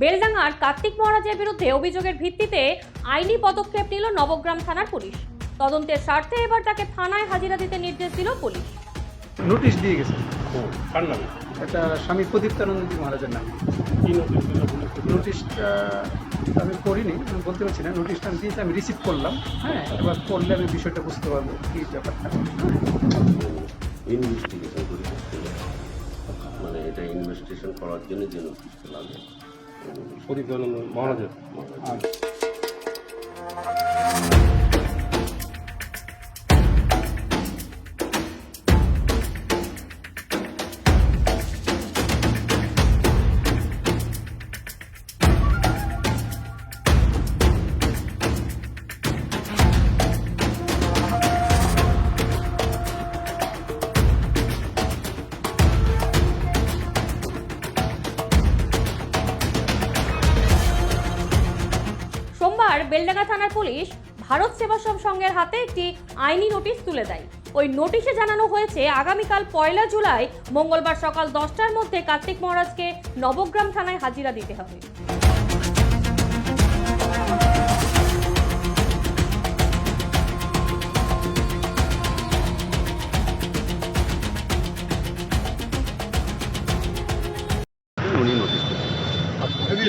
থানার কার্তিক মহারাজের বিরুদ্ধে অভিযোগের ভিত্তিতে আইনি পদক্ষেপ নিল নবগ্রাম থানার পুলিশ। তদন্তের স্বার্থে এবার তাকে থানায় হাজিরা দিতে নির্দেশ দিল পুলিশ। নোটিশ দিয়ে গেছে। কার নামে? এটা স্বামী প্রদীপ্তানন্দজি মহারাজের নামে। কি নোটিশ দিল নোটিশটা আমি করিনি আমি বলতে পারছি না। নোটিশটা আমি দিয়েছি আমি রিসিভ করলাম। হ্যাঁ। এবার করলে আমি বিষয়টা বুঝতে পারব কী ব্যাপারটা। ইনভেস্টিগেশন করে মানে এটা ইনভেস্টিগেশন করার জন্য যে নোটিশটা লাগে। প্রদীপ মহারাজের। বেলডাঙ্গা থানার পুলিশ ভারত সেবাশ্রম সংঘের হাতে একটি আইনি নোটিশ তুলে দেয়। ওই নোটিশে জানানো হয়েছে, আগামীকাল পয়লা জুলাই মঙ্গলবার সকাল দশটার মধ্যে কার্তিক মহারাজকে নবগ্রাম থানায় হাজিরা দিতে হবে।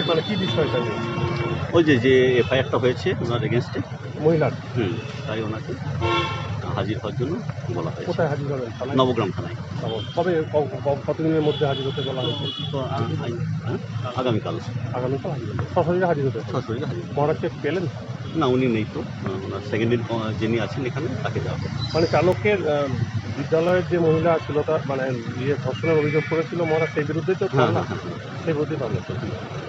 মানে কি বিষয়টা নিয়ে? ওই যে যে এফআইআরটা হয়েছে ওনার এগেনস্টে মহিলার? হুম তাই ওনাকে হাজির হওয়ার জন্য বলা হয়েছে। কোথায় হাজির হবেন? নবগ্রাম থানায়। কবে কতদিনের মধ্যে হাজির হতে বলা হয়েছে? হ্যাঁ, আগামীকাল। আগামীকাল হাজির সরাসরি হাজির হতে। সরাসরি হাজির মহারাজকে পেলেন? না উনি নেই তো। ওনার সেকেন্ড ইন যিনি আছেন এখানে তাকে দেওয়া হবে। মানে চালকের বিদ্যালয়ের যে মহিলা ছিল তার মানে ইয়ে ধর্ষণের অভিযোগ করেছিল মহারাজ সেই বিরুদ্ধে তো হ্যাঁ হ্যাঁ হ্যাঁ। সেই বিরুদ্ধে মামলা।